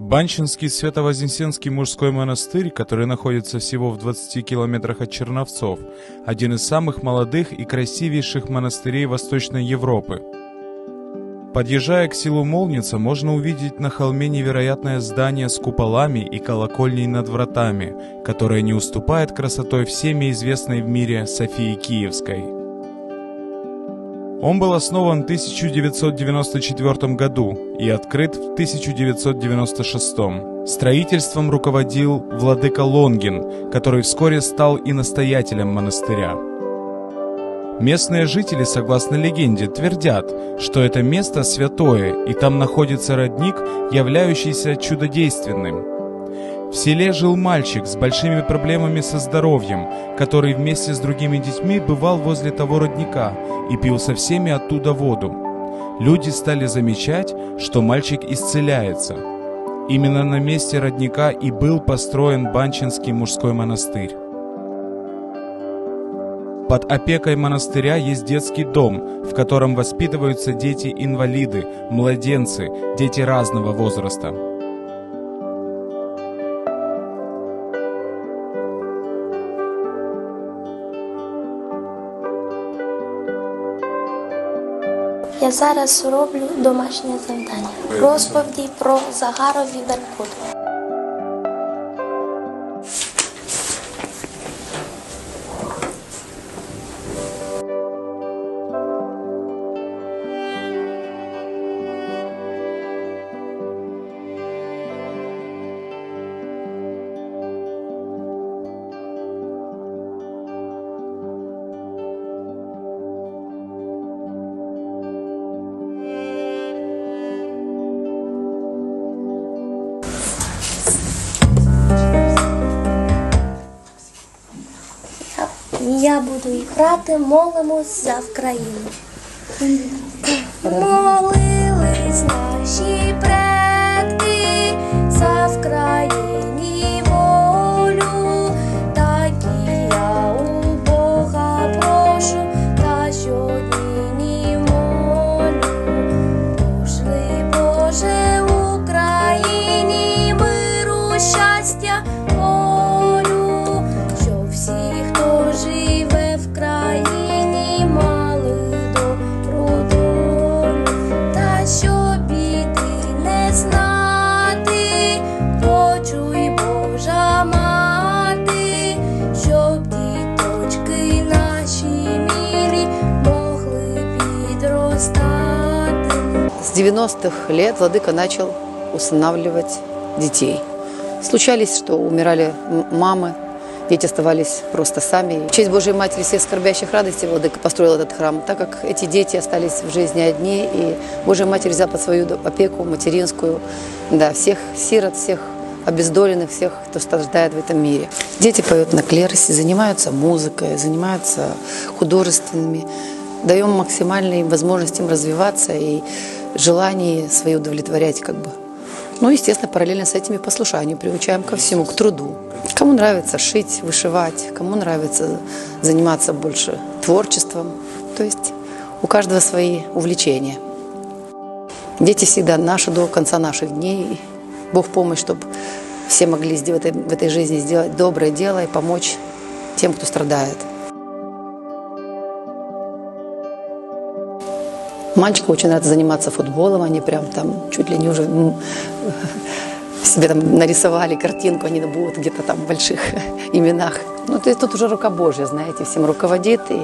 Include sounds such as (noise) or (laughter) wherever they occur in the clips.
Банчинский Свято-Вознесенский мужской монастырь, который находится всего в 20 километрах от Черновцов, один из самых молодых и красивейших монастырей Восточной Европы. Подъезжая к селу Молница, можно увидеть на холме невероятное здание с куполами и колокольней над вратами, которое не уступает красотой всеми известной в мире Софии Киевской. Он был основан в 1994 году и открыт в 1996. Строительством руководил владыка Лонгин, который вскоре стал и настоятелем монастыря. Местные жители, согласно легенде, твердят, что это место святое, и там находится родник, являющийся чудодейственным. В селе жил мальчик с большими проблемами со здоровьем, который вместе с другими детьми бывал возле того родника и пил со всеми оттуда воду. Люди стали замечать, что мальчик исцеляется. Именно на месте родника и был построен Банчинский мужской монастырь. Под опекой монастыря есть детский дом, в котором воспитываются дети-инвалиды, младенцы, дети разного возраста. Я зараз роблю домашнє завдання. Розповіді про Загарові Беркут. Я буду їх грати, молимось за Вкраїну. Молились наші предки 90-х лет Владыка начал устанавливать детей. Случались, что умирали мамы, дети оставались просто сами. В честь Божьей Матери всех скорбящих радостей Владыка построил этот храм, так как эти дети остались в жизни одни, и Божья Матерь взяла под свою опеку материнскую да, всех сирот, всех обездоленных, всех, кто страждает в этом мире. Дети поют на клеросе, занимаются музыкой, занимаются художественными. Даем максимальные возможности им развиваться и желание свои удовлетворять как бы. Ну, естественно, параллельно с этими послушанию приучаем ко всему, к труду. Кому нравится шить, вышивать, кому нравится заниматься больше творчеством. То есть у каждого свои увлечения. Дети всегда наши до конца наших дней. Бог помощь, чтобы все могли в этой, в этой жизни сделать доброе дело и помочь тем, кто страдает. Мальчикам очень нравится заниматься футболом, они прям там чуть ли не уже себе там нарисовали картинку, они будут где-то там в больших (laughs) именах. Ну, то есть тут уже рука Божья, знаете, всем руководит, и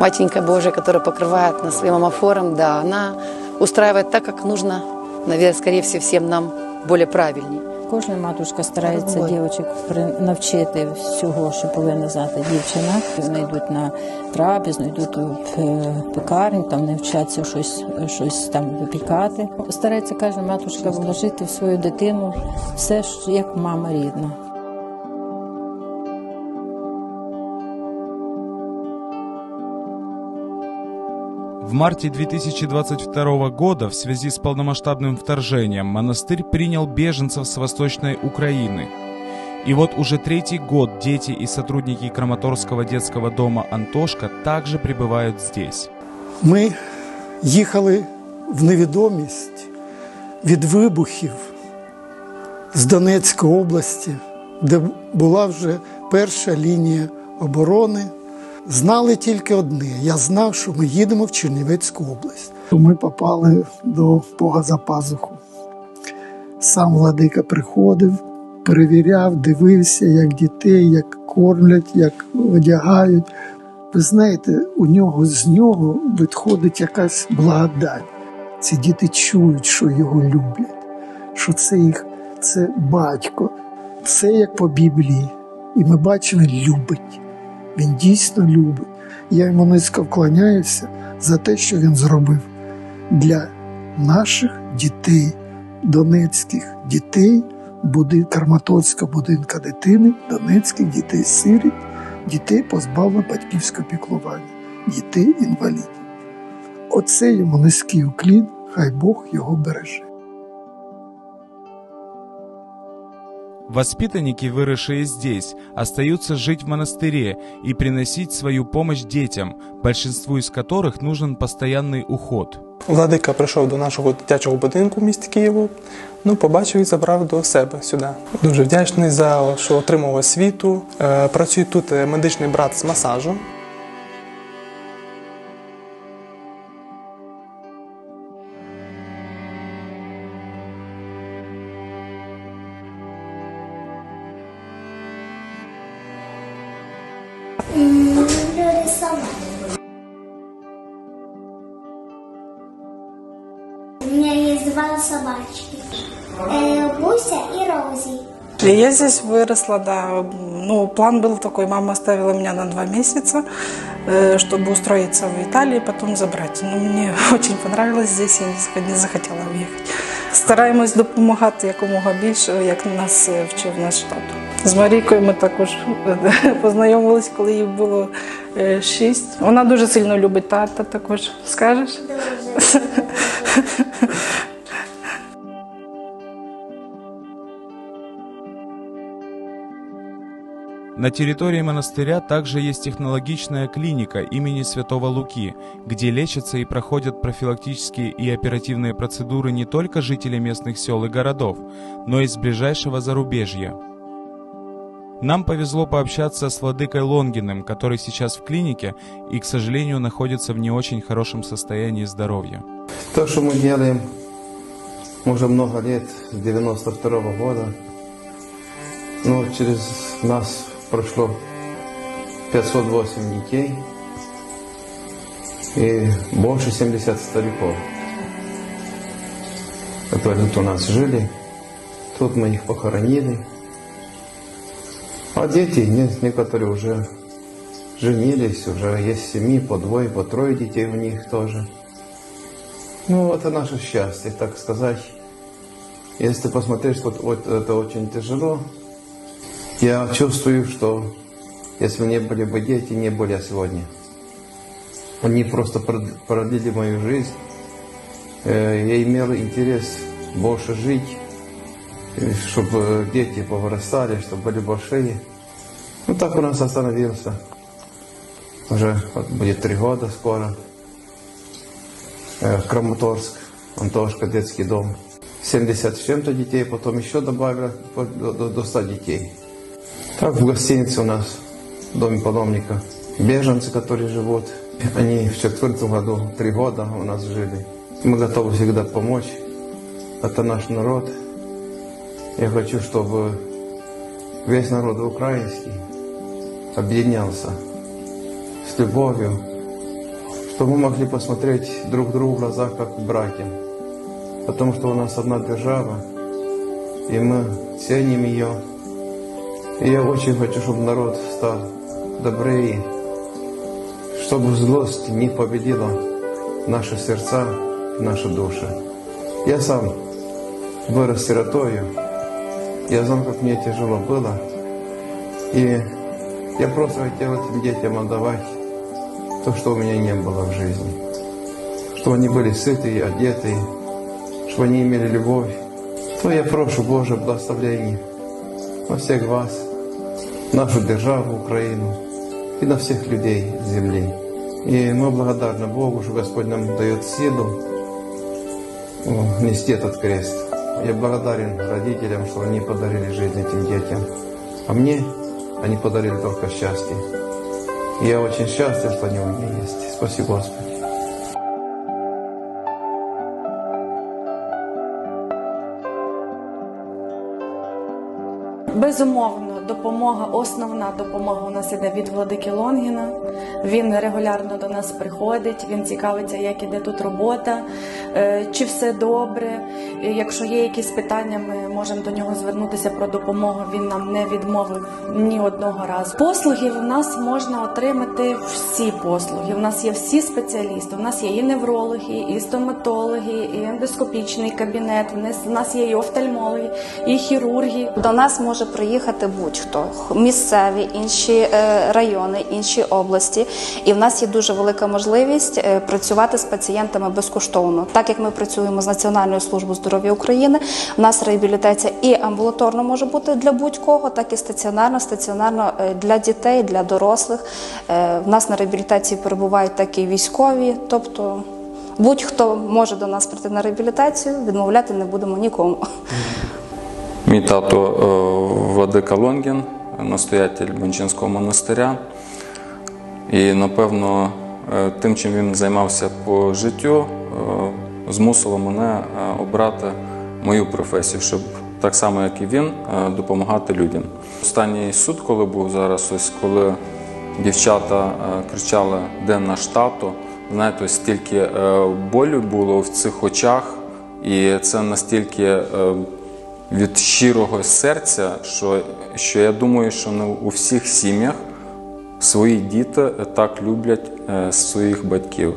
Матенька Божья, которая покрывает нас своим амофором, да, она устраивает так, как нужно, наверное, скорее всего, всем нам более правильней. Кожна матушка старається дівчинок при- навчити всього, що повинна знати дівчина. Вони йдуть на трапезну, йдуть у п- пекарню, там навчаться щось, щось там випікати. Старається кожна матушка вложити в свою дитину все, як мама рідна. В марте 2022 года в связи с полномасштабным вторжением монастырь принял беженцев с Восточной Украины. И вот уже третий год дети и сотрудники Краматорского детского дома «Антошка» также пребывают здесь. Ми їхали в невідомість від вибухів з Донецької області, де була вже перша лінія оборони. Знали тільки одне: я знав, що ми їдемо в Чернівецьку область. Ми попали до Бога за пазуху. Сам владика приходив, перевіряв, дивився, як дітей, як кормлять, як одягають. Ви знаєте, у нього з нього відходить якась благодать. Ці діти чують, що його люблять, що це їх це батько, це як по Біблії. І ми бачимо, любить. Він дійсно любить. Я йому низько вклоняюся за те, що він зробив для наших дітей, донецьких дітей, будин, Карматольського будинка дитини, донецьких дітей сиріт, дітей позбавлених батьківського піклування, дітей інвалідів. Оце йому низький уклін, хай Бог його береже. Воспитанники, выросшие здесь, остаются жить в монастыре и приносить свою помощь детям, большинству из которых нужен постоянный уход. Владика прийшов до нашого дитячого будинку в місті Києву. Ну, побачив і забрав до себе сюди. Дуже вдячний за що отримав освіту. Е, Працює тут е, медичний брат з масажу. рисувати. У меня есть два собачки. Э, Буся и Рози. Я здесь выросла, да. Ну, план был такой, мама оставила меня на два месяца, э, чтобы устроиться в Италии, потом забрать. Но мне (laughs) очень понравилось здесь, я не зах- не захотела уехать. Стараємось допомагати якомога більше, як нас е, вчив наш тато. З Марійкою ми також е, (laughs) познайомились, коли їй було е, шість. Вона дуже сильно любить тата також. Скажеш? На территории монастыря также есть технологичная клиника имени Святого Луки, где лечатся и проходят профилактические и оперативные процедуры не только жители местных сел и городов, но и из ближайшего зарубежья. Нам повезло пообщаться с владыкой Лонгиным, который сейчас в клинике и, к сожалению, находится в не очень хорошем состоянии здоровья. То, что мы делаем уже много лет, с 92 года, ну, через нас прошло 508 детей и больше 70 стариков, которые тут у нас жили. Тут мы их похоронили. А дети, не- некоторые уже женились, уже есть семьи, по двое, по трое детей у них тоже. Ну, это наше счастье, так сказать. Если посмотреть, вот, вот это очень тяжело, я чувствую, что если не были бы дети, не были сегодня. Они просто прод- продлили мою жизнь. Э, Я имел интерес больше жить, чтобы дети повырастали, чтобы были большие. Ну, так у нас остановился. Уже вот будет три года скоро. Э, Краматорск, Антошка, детский дом. 70 с чем-то детей, потом еще добавили до, до- до 100 детей. Так в гостинице у нас, в доме паломника, беженцы, которые живут. Они в четвертом году, три года у нас жили. Мы готовы всегда помочь. Это наш народ. Я хочу, чтобы весь народ украинский объединялся с любовью, чтобы мы могли посмотреть друг другу в глаза, как братьям. Потому что у нас одна держава, и мы ценим ее. И я очень хочу, чтобы народ стал добрее, чтобы злость не победила наши сердца, наши души. Я сам вырос сиротою, я знал, как мне тяжело было, и я просто хотел этим детям отдавать то, что у меня не было в жизни. Чтобы они были сытые, одетые, чтобы они имели любовь. То я прошу Божье благословение на всех вас, нашу державу, Украину и на всех людей земли. И мы благодарны Богу, что Господь нам дает силу нести этот крест. Я благодарен родителям, что они подарили жизнь этим детям. А мне они подарили только счастье. И я очень счастлив, что они у меня есть. Спасибо, Господи. Безумовно, допомога, основна допомога у нас іде від владики Лонгіна. Він регулярно до нас приходить, він цікавиться, як іде тут робота, е, чи все добре. Якщо є якісь питання, ми можемо до нього звернутися про допомогу. Він нам не відмовив ні одного разу. Послуги в нас можна отримати всі послуги. У нас є всі спеціалісти. У нас є і неврологи, і стоматологи, і ендоскопічний кабінет. У нас- є і офтальмологи, і хірурги. До нас може приїхати будь-хто місцеві, інші е, райони, інші області. І в нас є дуже велика можливість е, працювати з пацієнтами безкоштовно. Так як ми працюємо з Національною службою здоров'я України, в нас реабілітація і амбулаторно може бути для будь-кого, так і стаціонарно, стаціонарно е, для дітей, для дорослих. В нас на реабілітації перебувають так і військові, тобто. Будь-хто може до нас прийти на реабілітацію, відмовляти не будемо нікому. Мій тато е, Владика Лонгін, настоятель Бончинського монастиря. І, напевно, е, тим, чим він займався по життю, е, змусило мене обрати мою професію, щоб так само, як і він, допомагати людям. Останній суд, коли був зараз, ось коли дівчата кричали Де наш тато, знаєте, ось стільки болю було в цих очах, і це настільки. Від щирого серця, що, що я думаю, що не у всіх сім'ях свої діти так люблять е, своїх батьків.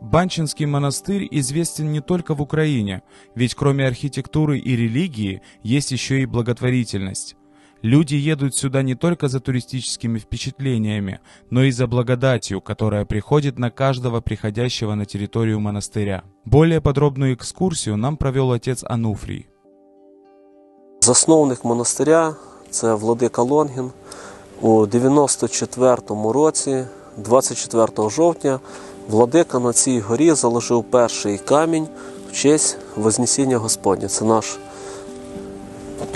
Банчинский монастырь известен не только в Украине, ведь кроме архитектуры и религии есть еще и благотворительность. Люди едут сюда не только за туристическими впечатлениями, но и за благодатью, которая приходит на каждого приходящего на территорию монастыря. Более подробную экскурсию нам провел отец Ануфрий. Засновник монастиря це Владика Лонгін. У 94-му році, 24 жовтня, Владика на цій горі заложив перший камінь в честь Вознесіння Господня. Це наш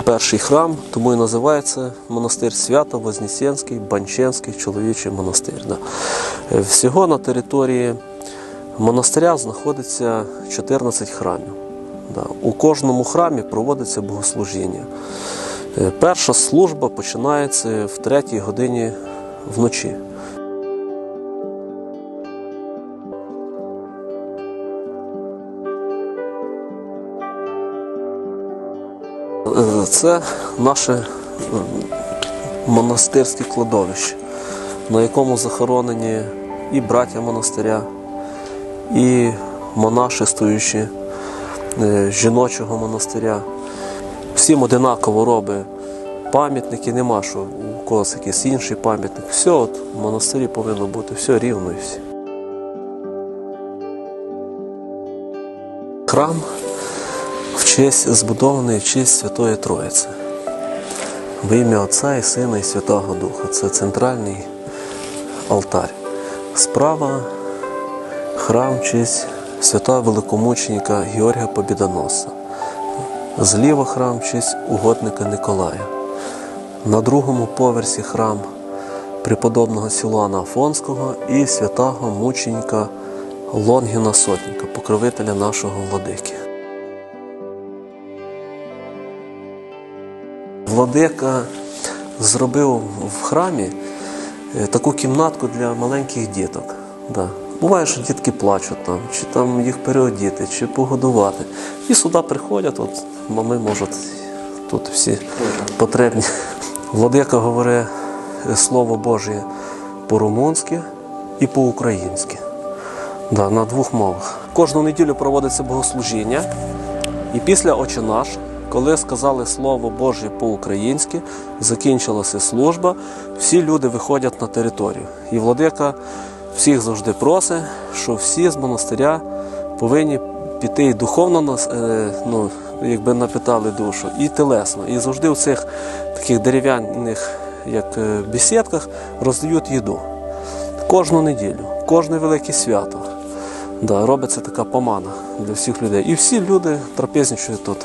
перший храм, тому і називається монастир Свято Вознесенський Банченський чоловічий монастир. Е, Всього на території монастиря знаходиться 14 храмів. У кожному храмі проводиться богослужіння. Е, Перша служба починається в третій годині вночі. Це наше е, монастирське кладовище, на якому захоронені і браття монастиря, і монаші, стоючі е, жіночого монастиря. Всім одинаково робить пам'ятники, нема що у когось якийсь інший пам'ятник. Все от в монастирі повинно бути, все рівно і всі. Храм честь збудований в честь Святої Троїці. В ім'я Отця і Сина і Святого Духа. Це центральний алтар. Справа храм честь святого великомученика Георгія Побідоносця. Зліва храм честь угодника Николая. На другому поверсі храм преподобного Сілуана Афонського і святого мученика Лонгіна Сотника, покровителя нашого владики. Владика зробив в храмі е, таку кімнатку для маленьких діток. Да. Буває, що дітки плачуть там, чи там їх переодіти, чи погодувати. І сюди приходять, от мами можуть тут всі потребні. Владика говорить е, Слово Боже по-румунськи і по-українськи. Да, на двох мовах. Кожну неділю проводиться богослужіння, і після «Отче наш», коли сказали Слово Боже по-українськи, закінчилася служба, всі люди виходять на територію. І владика всіх завжди просить, що всі з монастиря повинні піти і духовно е, ну, якби напитали душу, і телесно. І завжди в цих таких дерев'яних як е, бесідках роздають їду. Кожну неділю, кожне велике свято. Да, робиться така помана для всіх людей. І всі люди трапезничають тут.